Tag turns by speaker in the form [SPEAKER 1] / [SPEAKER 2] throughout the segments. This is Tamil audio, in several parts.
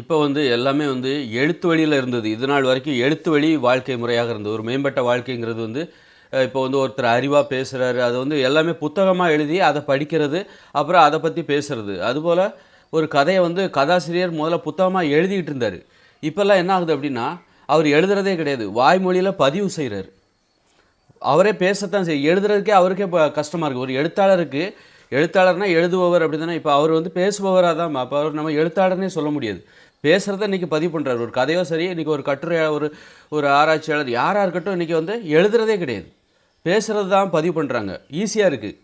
[SPEAKER 1] இப்போ வந்து எல்லாமே வந்து எழுத்து வழியில் இருந்தது. இது நாள் வரைக்கும் எழுத்து வழி வாழ்க்கை முறையாக இருந்தது. ஒரு மேம்பட்ட வாழ்க்கைங்கிறது வந்து இப்போ வந்து ஒருத்தர் அறிவாக பேசுகிறாரு அது வந்து எல்லாமே புத்தகமாக எழுதி அதை படிக்கிறது அப்புறம் அதை பற்றி பேசுகிறது அதுபோல் ஒரு கதையை வந்து கதாசிரியர் முதல்ல புத்தகமாக எழுதிக்கிட்டு இருந்தார். இப்போல்லாம் என்ன ஆகுது அப்படின்னா அவர் எழுதுறதே கிடையாது. வாய்மொழியில் பதிவு செய்கிறாரு அவரே பேசத்தான் செய் எழுதுறதுக்கே அவருக்கே இப்போ கஷ்டமாக இருக்குது ஒரு எழுத்தாளருக்கு எழுத்தாளர்னா எழுதுபவர் அப்படி தானே இப்போ அவர் வந்து பேசுபவராக தான். அப்போ அவர் நம்ம எழுத்தாளர்னே சொல்ல முடியாது. பேசுகிறத இன்றைக்கி பதிவு பண்ணுறாரு ஒரு கதையோ சரி இன்றைக்கி ஒரு கட்டுரை ஒரு ஒரு ஆராய்ச்சியாளர் யாராக இருக்கட்டும் இன்றைக்கி வந்து எழுதுறதே கிடையாது. பேசுகிறது தான் பதிவு பண்ணுறாங்க ஈஸியாக இருக்குது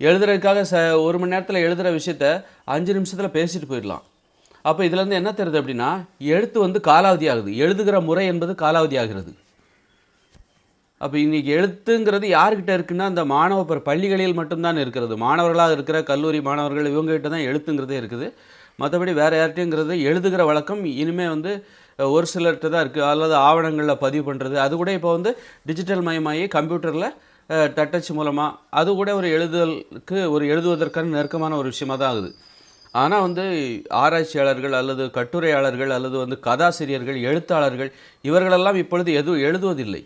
[SPEAKER 1] எழுதுறதுக்காக ச ஒரு மணி நேரத்தில் எழுதுகிற விஷயத்த அஞ்சு நிமிஷத்தில் பேசிட்டு போயிடலாம். அப்போ இதுலேருந்து என்ன தெரியுது அப்படின்னா எழுத்து வந்து காலாவதி ஆகுது. எழுதுகிற முறை என்பது காலாவதி ஆகிறது. அப்போ இன்றைக்கி எழுத்துங்கிறது யார்கிட்ட இருக்குன்னா அந்த மாணவ பள்ளிகளில் மட்டும்தான் இருக்கிறது. மாணவர்களாக இருக்கிற கல்லூரி மாணவர்கள் இவங்ககிட்ட தான் எழுத்துங்கிறதே இருக்குது. மற்றபடி வேறு யார்கிட்டங்கிறது எழுதுகிற வழக்கம் இனிமேல் வந்து ஒரு சிலர்கிட்ட தான் இருக்குது அல்லது ஆவணங்களில் பதிவு பண்ணுறது அது கூட இப்போ வந்து டிஜிட்டல் மயமாகி கம்ப்யூட்டரில் டட்டச் மூலமாக அது கூட ஒரு எழுதுதலுக்கு ஒரு எழுதுவதற்கான நெருக்கமான ஒரு விஷயமா தான் ஆகுது. ஆனால் வந்து ஆராய்ச்சியாளர்கள் அல்லது கட்டுரையாளர்கள் அல்லது வந்து கதாசிரியர்கள் எழுத்தாளர்கள் இவர்களெல்லாம் இப்பொழுது எதுவும் எழுதுவதில்லை.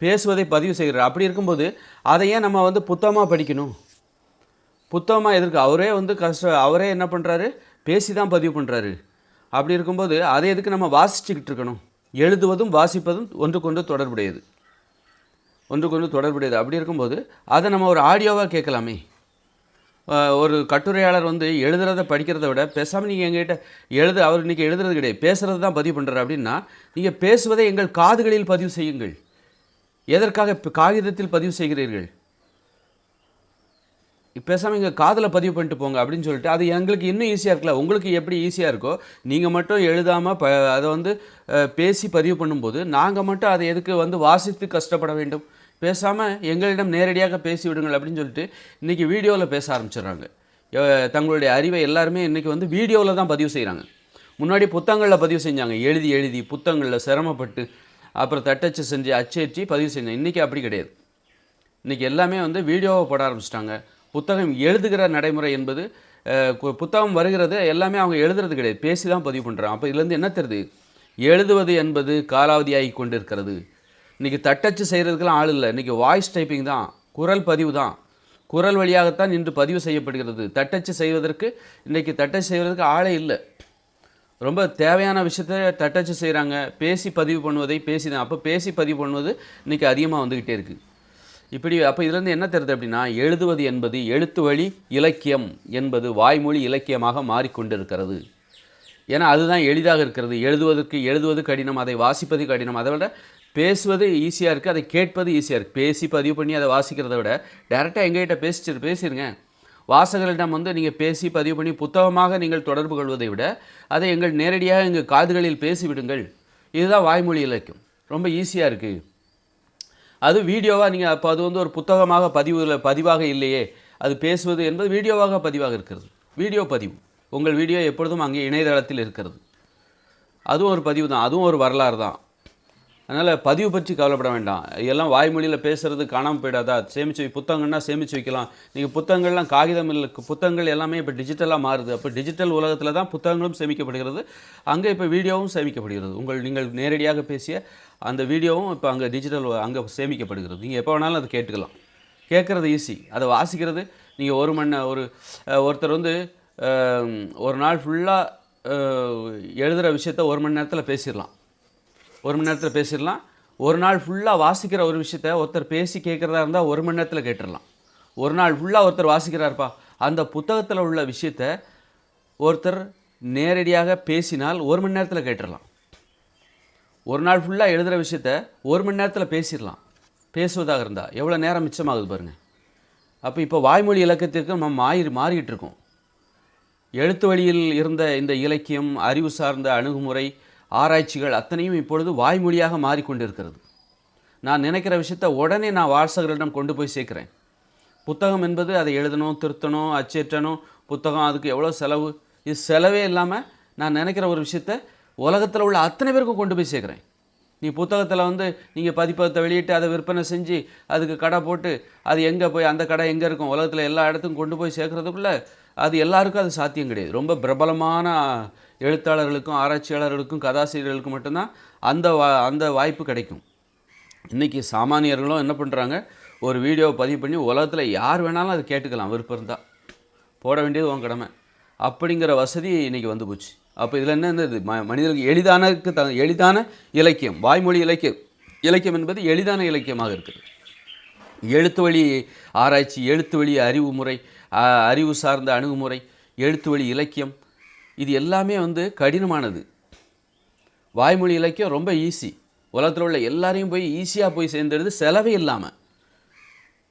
[SPEAKER 1] பேசுவதை பதிவு செய்கிறார். அப்படி இருக்கும்போது அதை ஏன் நம்ம வந்து புத்தகமாக படிக்கணும்? புத்தகமாக எதற்கு அவரே வந்து கஷ்ட அவரே என்ன பண்ணுறாரு பேசி தான் பதிவு பண்ணுறாரு அப்படி இருக்கும்போது அதை எதுக்கு நம்ம வாசிச்சுக்கிட்டு இருக்கணும்? எழுதுவதும் வாசிப்பதும் ஒன்றுக்கொன்று தொடர்புடையது. ஒன்றுக்கொன்று தொடர்புடையது. அப்படி இருக்கும்போது அதை நம்ம ஒரு ஆடியோவாக கேட்கலாமே. ஒரு கட்டுரையாளர் வந்து எழுதுறத படிக்கிறத விட பேசாமல் நீங்கள் எங்ககிட்ட எழுது அவர் இன்றைக்கி எழுதுறது கிடையாது. பேசுகிறது தான் பதிவு பண்ணுறாரு அப்படின்னா நீங்கள் பேசுவதை எங்கள் காதுகளில் பதிவு செய்யுங்கள். எதற்காக காகிதத்தில் பதிவு செய்கிறீர்கள்? பேசாமல் இங்கே காதில் பதிவு பண்ணிட்டு போங்க அப்படின்னு சொல்லிட்டு அது எங்களுக்கு இன்னும் ஈஸியாக இருக்குல்ல? உங்களுக்கு எப்படி ஈஸியாக இருக்கோ நீங்கள் மட்டும் எழுதாமல் ப அதை வந்து பேசி பதிவு பண்ணும்போது நாங்கள் மட்டும் அதை எதுக்கு வந்து வாசித்து கஷ்டப்பட வேண்டும்? பேசாமல் எங்களிடம் நேரடியாக பேசி விடுங்கள் அப்படின்னு சொல்லிட்டு இன்றைக்கி வீடியோவில் பேச ஆரம்பிச்சிடுறாங்க. தங்களுடைய அறிவை எல்லாருமே இன்றைக்கி வந்து வீடியோவில் தான் பதிவு செய்கிறாங்க முன்னாடி புத்தகங்களில் பதிவு செஞ்சாங்க. எழுதி எழுதி புத்தகங்களில் சிரமப்பட்டு அப்புறம் தட்டச்சு செஞ்சு அச்சேற்றி பதிவு செஞ்சாங்க இன்றைக்கி அப்படி கிடையாது. இன்றைக்கி எல்லாமே வந்து வீடியோவை போட ஆரம்பிச்சிட்டாங்க. புத்தகம் எழுதுகிற நடைமுறை என்பது கு- புத்தகம் வருகிறது எல்லாமே அவங்க எழுதுறது கிடையாது. பேசி தான் பதிவு பண்ணுறாங்க அப்போ இதுலேருந்து என்ன தெரியுது? எழுதுவது என்பது காலாவதியாகி கொண்டிருக்கிறது. இன்றைக்கி தட்டச்சு செய்கிறதுக்கெல்லாம் ஆள் இல்லை. இன்றைக்கி வாய்ஸ் டைப்பிங் தான் குரல் பதிவு தான். குரல் வழியாகத்தான் இன்று பதிவு செய்யப்படுகிறது. தட்டச்சு செய்வதற்கு இன்றைக்கி தட்டச்சு செய்வதற்கு ஆளே இல்லை. ரொம்ப தேவையான விஷயத்த தட்டச்சு செய்கிறாங்க பேசி பதிவு பண்ணுவதை பேசி தான். அப்போ பேசி பதிவு பண்ணுவது இன்றைக்கி அதிகமாக வந்துக்கிட்டே இருக்குது இப்படி அப்போ இதுலேருந்து என்ன தெரியுது அப்படின்னா எழுதுவது என்பது எழுத்து வழி இலக்கியம் என்பது வாய்மொழி இலக்கியமாக மாறிக்கொண்டிருக்கிறது. ஏன்னா அதுதான் எளிதாக இருக்கிறது. எழுதுவதற்கு எழுதுவது கடினம் அதை வாசிப்பது கடினம். அதை விட பேசுவது ஈஸியாக இருக்குது அதை கேட்பது ஈஸியாக இருக்குது பேசி பதிவு பண்ணி அதை வாசிக்கிறத விட டேரெக்டாக எங்ககிட்ட பேசிட்டு பேசிடுங்க வாசகர்களிடம் வந்து நீங்கள் பேசி பதிவு பண்ணி புத்தகமாக நீங்கள் தொடர்பு கொள்வதை விட அதை எங்கள் நேரடியாக எங்கள் காதுகளில் பேசிவிடுங்கள். இதுதான் வாய்மொழி இலக்கியம். ரொம்ப ஈஸியாக இருக்குது அது வீடியோவாக நீங்கள் அப்போ அது வந்து ஒரு புத்தகமாக பதிவு பதிவாக இல்லையே. அது பேசுவது என்பது வீடியோவாக பதிவாக இருக்கிறது. வீடியோ பதிவு. உங்கள் வீடியோ எப்பொழுதும் அங்கே இணையதளத்தில் இருக்கிறது. அதுவும் ஒரு பதிவு தான் அதுவும் ஒரு வரலாறு தான் அதனால் பதிவு பற்றி கவலைப்பட வேண்டாம். எல்லாம் வாய்மொழியில் பேசுறது காணாமல் போயிடாதா? சேமிச்சு வை- புத்தகங்கள்னா சேமித்து வைக்கலாம். நீங்கள் புத்தகங்கள்லாம் காகிதம் இல்லை புத்தகங்கள் எல்லாமே இப்போ டிஜிட்டலாக மாறுது. அப்போ டிஜிட்டல் உலகத்தில் தான் புத்தகங்களும் சேமிக்கப்படுகிறது. அங்கே இப்போ வீடியோவும் சேமிக்கப்படுகிறது. உங்கள் நீங்கள் நேரடியாக பேசிய அந்த வீடியோவும் இப்போ அங்கே டிஜிட்டல் அங்கே சேமிக்கப்படுகிறது. நீங்கள் எப்போ வேணாலும் அதை கேட்டுக்கலாம். கேட்குறது ஈஸி அதை வாசிக்கிறது நீங்கள் ஒரு மணி ஒரு ஒருத்தர் வந்து ஒரு நாள் ஃபுல்லாக எழுதுகிற விஷயத்த ஒரு மணி நேரத்தில் பேசிடலாம். ஒரு மணி நேரத்தில் பேசிடலாம். ஒரு நாள் ஃபுல்லாக வாசிக்கிற ஒரு விஷயத்த ஒருத்தர் பேசி கேட்குறதா இருந்தால் ஒரு மணி நேரத்தில் கேட்டுடலாம். ஒரு நாள் ஃபுல்லாக ஒருத்தர் வாசிக்கிறாருப்பா. அந்த புத்தகத்தில் உள்ள விஷயத்த ஒருத்தர் நேரடியாக பேசினால் ஒரு மணி நேரத்தில் கேட்டுடலாம். ஒரு நாள் ஃபுல்லாக எழுதுகிற விஷயத்த ஒரு மணி நேரத்தில் பேசிடலாம். பேசுவதாக இருந்தால் எவ்வளோ நேரம் மிச்சமாகுது பாருங்கள் அப்போ இப்போ வாய்மொழி இலக்கியத்திற்கு நம்ம மாறி மாறிக்கிட்டு இருக்கோம். எழுத்து வழியில் இருந்த இந்த இலக்கியம் அறிவு சார்ந்த அணுகுமுறை ஆராய்ச்சிகள் அத்தனையும் இப்பொழுது வாய்மொழியாக மாறிக்கொண்டிருக்கிறது. நான் நினைக்கிற விஷயத்த உடனே நான் வாசகர்களிடம் கொண்டு போய் சேர்க்குறேன். புத்தகம் என்பது அதை எழுதணும் திருத்தணும் அச்சேற்றணும் புத்தகம் அதுக்கு எவ்வளோ செலவு இது செலவே இல்லாமல் நான் நினைக்கிற ஒரு விஷயத்த உலகத்தில் உள்ள அத்தனை பேருக்கும் கொண்டு போய் சேர்க்குறேன். நீ புத்தகத்தில் வந்து நீங்கள் பதிப்பகத்தை வெளியிட்டு அதை விற்பனை செஞ்சு அதுக்கு கடை போட்டு அது எங்கே போய் அந்த கடை எங்கே இருக்கும் உலகத்தில் எல்லா இடத்துக்கும் கொண்டு போய் சேர்க்குறதுக்குள்ளே அது எல்லாருக்கும் அது சாத்தியம் கிடையாது. ரொம்ப பிரபலமான எழுத்தாளர்களுக்கும் ஆராய்ச்சியாளர்களுக்கும் கதாசிரியர்களுக்கும் மட்டும்தான் அந்த வா அந்த வாய்ப்பு கிடைக்கும். இன்றைக்கி சாமானியர்களும் என்ன பண்ணுறாங்க ஒரு வீடியோவை பதிவு பண்ணி உலகத்தில் யார் வேணாலும் அதை கேட்டுக்கலாம் விருப்பம் இருந்தால் போட வேண்டியது உன் கடமை. அப்படிங்கிற வசதி இன்றைக்கி வந்து போச்சு. அப்போ இதில் என்ன இருந்தது? ம மனிதர்களுக்கு எளிதானக்கு த எளிதான இலக்கியம் வாய்மொழி இலக்கியம் இலக்கியம் என்பது எளிதான இலக்கியமாக இருக்குது. எழுத்து வழி ஆராய்ச்சி எழுத்து வழி அறிவு முறை அறிவு சார்ந்த அணுகுமுறை எழுத்து வழி இலக்கியம் இது எல்லாமே வந்து கடினமானது. வாய்மொழி இலக்கியம் ரொம்ப ஈஸி உலகத்தில் உள்ள எல்லாரையும் போய் ஈஸியாக போய் சேர்ந்துடுது செலவே இல்லாமல்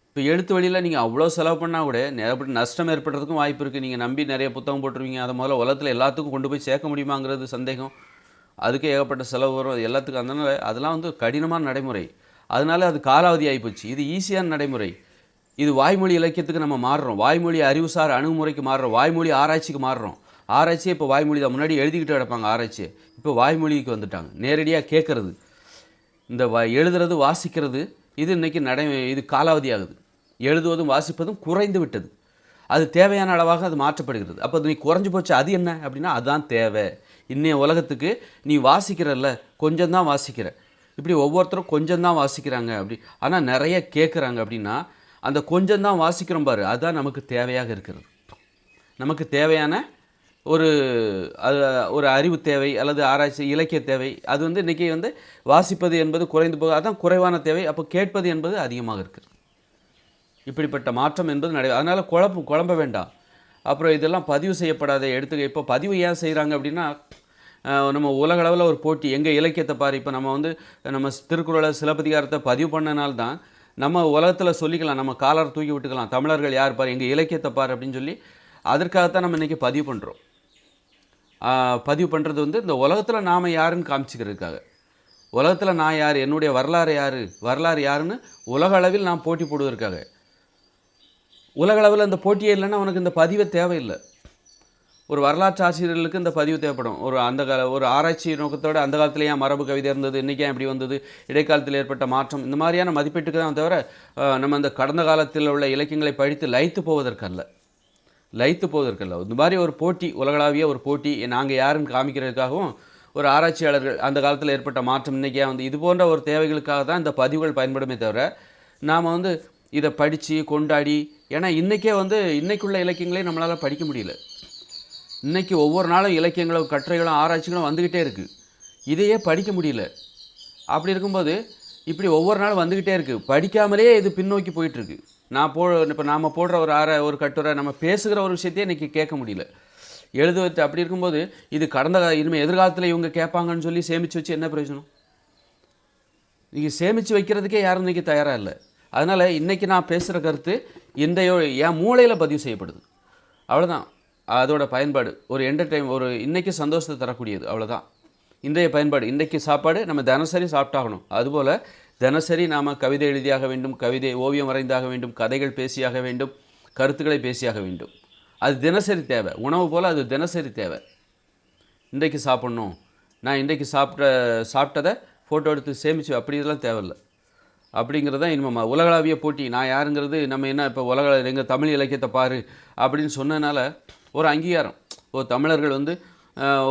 [SPEAKER 1] இப்போ எழுத்து வழியில் நீங்கள் அவ்வளோ செலவு பண்ணால் கூட அப்படி நஷ்டம் ஏற்படுறதுக்கும் வாய்ப்பு இருக்குது நீங்கள் நம்பி நிறைய புத்தகம் போட்டுருவீங்க அதை முதல்ல உலகத்தில் எல்லாத்துக்கும் கொண்டு போய் சேர்க்க முடியுமாங்கிறது சந்தேகம். அதுக்கே ஏகப்பட்ட செலவு வரும். அது எல்லாத்துக்கும். அதனால் அதெல்லாம் வந்து கடினமான நடைமுறை. அதனால அது காலாவதி ஆகிப்போச்சு இது ஈஸியான நடைமுறை. இது வாய்மொழி இலக்கியத்துக்கு நம்ம மாறுறோம். வாய்மொழி அறிவுசார் அணுகுமுறைக்கு மாறுறோம். வாய்மொழி ஆராய்ச்சிக்கு மாறுறோம். ஆராய்ச்சியே இப்போ வாய்மொழி தான். முன்னாடி எழுதிக்கிட்டு கிடப்பாங்க ஆராய்ச்சி இப்போ வாய்மொழிக்கு வந்துட்டாங்க. நேரடியாக கேட்குறது. இந்த வா எழுதுறது வாசிக்கிறது இது இன்றைக்கி நடை இது காலாவதி ஆகுது எழுதுவதும் வாசிப்பதும் குறைந்து விட்டது. அது தேவையான அளவாக அது மாற்றப்படுகிறது. அப்போ நீ குறைஞ்சு போச்சு அது என்ன? அப்படின்னா அதுதான் தேவை. இன்னைய உலகத்துக்கு நீ வாசிக்கிறல்ல கொஞ்சம் தான் வாசிக்கிற. இப்படி ஒவ்வொருத்தரும் கொஞ்சம் தான் வாசிக்கிறாங்க அப்படி. ஆனால் நிறைய கேட்குறாங்க அப்படின்னா அந்த கொஞ்சம் தான் வாசிக்கிறோம் பாரு. அதுதான் நமக்கு தேவையாக இருக்கிறது. நமக்கு தேவையான ஒரு அது ஒரு அறிவு தேவை அல்லது ஆராய்ச்சி இலக்கிய தேவை. அது வந்து இன்றைக்கி வந்து வாசிப்பது என்பது குறைந்து போக அதுதான் குறைவான தேவை. அப்போ கேட்பது என்பது அதிகமாக இருக்குது இப்படிப்பட்ட மாற்றம் என்பது நடை அதனால் குழப்பம் குழம்ப வேண்டாம். அப்புறம் இதெல்லாம் பதிவு செய்யப்படாத எடுத்துக்க இப்போ பதிவு ஏன் செய்கிறாங்க அப்படின்னா நம்ம உலகளவில் ஒரு போட்டி எங்கள் இலக்கியத்தை பாரு. இப்போ நம்ம வந்து நம்ம திருக்குறளை சிலப்பதிகாரத்தை பதிவு பண்ணனால்தான் நம்ம உலகத்தில் சொல்லிக்கலாம் நம்ம காலர் தூக்கி விட்டுக்கலாம். தமிழர்கள் யார் பாரு எங்கள் இலக்கியத்தை பாரு அப்படின்னு சொல்லி அதற்காகத்தான் நம்ம இன்றைக்கி பதிவு பண்ணுறோம் பதிவு பண்ணுறது வந்து இந்த உலகத்தில் நாம் யாருன்னு காமிச்சிக்கிறதுக்காக. உலகத்தில் நான் யார் என்னுடைய வரலாறு யார் வரலாறு யாருன்னு உலக அளவில் நான் போட்டி போடுவதற்காக. உலக அளவில் அந்த போட்டியே இல்லைன்னா உனக்கு இந்த பதிவே தேவையில்லை. ஒரு வரலாற்று ஆசிரியர்களுக்கு இந்த பதிவு தேவைப்படும். ஒரு அந்த கால ஒரு ஆராய்ச்சி நோக்கத்தோடு அந்த காலத்துல ஏன் மரபு கவிதை இருந்தது இன்றைக்கி ஏன் இப்படி வந்தது இடைக்காலத்தில் ஏற்பட்ட மாற்றம் இந்த மாதிரியான மதிப்பீட்டுக்கு தான் தவிர நம்ம அந்த கடந்த காலத்தில் உள்ள இலக்கியங்களை படித்து லயித்து போவதற்கல்ல. லயித்து போவதற்கல்ல. இந்த மாதிரி ஒரு போட்டி உலகளாவிய ஒரு போட்டி நாங்கள் யாருன்னு காமிக்கிறதுக்காகவும் ஒரு ஆராய்ச்சியாளர்கள் அந்த காலத்தில் ஏற்பட்ட மாற்றம் இன்றைக்கே வந்து இது போன்ற ஒரு தேவைகளுக்காக தான் இந்த பதிவுகள் பயன்படுமே தவிர நாம் வந்து இதை படித்து கொண்டாடி ஏன்னா இன்றைக்கே வந்து இன்றைக்குள்ள இலக்கியங்களே நம்மளால் படிக்க முடியல. இன்றைக்கி ஒவ்வொரு நாளும் இலக்கியங்களும் கட்டுரைகளும் ஆராய்ச்சிகளும் வந்துக்கிட்டே இருக்குது இதையே படிக்க முடியல. அப்படி இருக்கும்போது இப்படி ஒவ்வொரு நாளும் வந்துக்கிட்டே இருக்குது படிக்காமலேயே இது பின்னோக்கி போயிட்டுருக்கு. நான் போ இப்போ நாம் போடுற ஒரு ஆற ஒரு கட்டுரை நம்ம பேசுகிற ஒரு விஷயத்தையே இன்றைக்கி கேட்க முடியல. எழுதுவது அப்படி இருக்கும்போது இது கடந்த இனிமேல் எதிர்காலத்தில் இவங்க கேட்பாங்கன்னு சொல்லி சேமித்து வச்சு என்ன பிரயோஜனம்? நீங்கள் சேமித்து வைக்கிறதுக்கே யாரும் இன்றைக்கி தயாராக இல்லை. அதனால் இன்றைக்கி நான் பேசுகிற கருத்து இன்றைய என் மூளையில் பதிவு செய்யப்படுது. அவ்வளோதான் அதோட பயன்பாடு ஒரு என்டர்டைன் ஒரு இன்றைக்கி சந்தோஷத்தை தரக்கூடியது அவ்வளோதான் இன்றைய பயன்பாடு இன்றைக்கு சாப்பாடு நம்ம தினசரி சாப்பிட்டாகணும். அதுபோல் தினசரி நாம் கவிதை எழுதியாக வேண்டும் கவிதை ஓவியம் வரைந்தாக வேண்டும் கதைகள் பேசியாக வேண்டும் கருத்துக்களை பேசியாக வேண்டும். அது தினசரி தேவை. உணவு போல் அது தினசரி தேவை. இன்றைக்கு சாப்பிட்ணும். நான் இன்றைக்கு சாப்பிட்ட சாப்பிட்டதை ஃபோட்டோ எடுத்து சேமித்து அப்படி இதெல்லாம் தேவையில்லை. அப்படிங்கிறது தான் இனிமே உலகளாவிய போட்டி. நான் யாருங்கிறது நம்ம என்ன இப்போ உலக எங்கள் தமிழ் இலக்கியத்தை பாரு அப்படின்னு சொன்னதுனால ஒரு அங்கீகாரம். ஓ தமிழர்கள் வந்து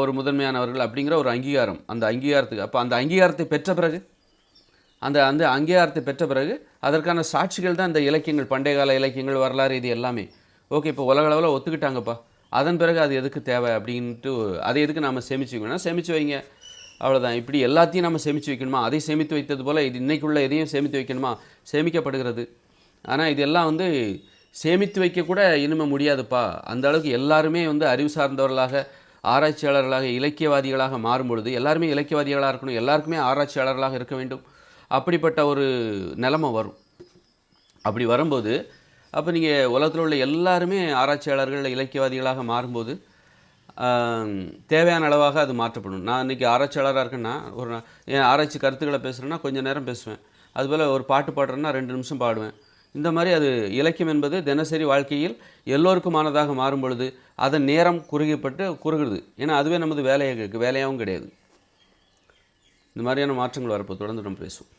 [SPEAKER 1] ஒரு முதன்மையானவர்கள் அப்படிங்கிற ஒரு அங்கீகாரம். அந்த அங்கீகாரத்துக்கு அப்போ அந்த அங்கீகாரத்தை பெற்ற பிறகு அந்த அந்த அங்கீகாரத்தை பெற்ற பிறகு அதற்கான சாட்சிகள் தான் இந்த இலக்கியங்கள் பண்டைய கால இலக்கியங்கள் வரலாறு இது எல்லாமே. ஓகே இப்போ உலகளவில் ஒத்துக்கிட்டாங்கப்பா. அதன் பிறகு அது எதுக்கு தேவை அப்படின்ட்டு அதை எதுக்கு நாம் சேமிச்சு வைக்கணும்னா சேமித்து வைங்க. அவ்வளோதான் இப்படி எல்லாத்தையும் நம்ம சேமித்து வைக்கணுமா? அதை சேமித்து வைத்தது போல் இது இன்றைக்குள்ள எதையும் சேமித்து வைக்கணுமா? சேமிக்கப்படுகிறது. ஆனால் இதெல்லாம் வந்து சேமித்து வைக்க கூட இனிமே முடியாதுப்பா. அந்த அளவுக்கு எல்லாருமே வந்து அறிவு சார்ந்தவர்களாக ஆராய்ச்சியாளர்களாக இலக்கியவாதிகளாக மாறும்பொழுது எல்லாருமே இலக்கியவாதிகளாக இருக்கணும் எல்லாருக்குமே ஆராய்ச்சியாளர்களாக இருக்க வேண்டும். அப்படிப்பட்ட ஒரு நிலமை வரும். அப்படி வரும்போது அப்போ நீங்கள் உலகத்தில் உள்ள எல்லாருமே ஆராய்ச்சியாளர்கள் இலக்கியவாதிகளாக மாறும்போது தேவையான அளவாக அது மாற்றப்படும். நான் இன்றைக்கி ஆராய்ச்சியாளராக இருக்கேன்னா ஒரு என் ஆராய்ச்சி கருத்துக்களை பேசுகிறேன்னா கொஞ்சம் நேரம் பேசுவேன். அதுபோல் ஒரு பாட்டு பாடுறேன்னா ரெண்டு நிமிஷம் பாடுவேன். இந்த மாதிரி அது இலக்கியம் என்பது தினசரி வாழ்க்கையில் எல்லோருக்குமானதாக மாறும் பொழுது அதன் நேரம் குறுகிப்பட்டு குறுகிறது ஏன்னா அதுவே நமது வேலையாக வேலையாகவும் கிடையாது. இந்த மாதிரியான மாற்றங்கள் வரப்போ தொடர்ந்து நம்ம பேசுவோம்.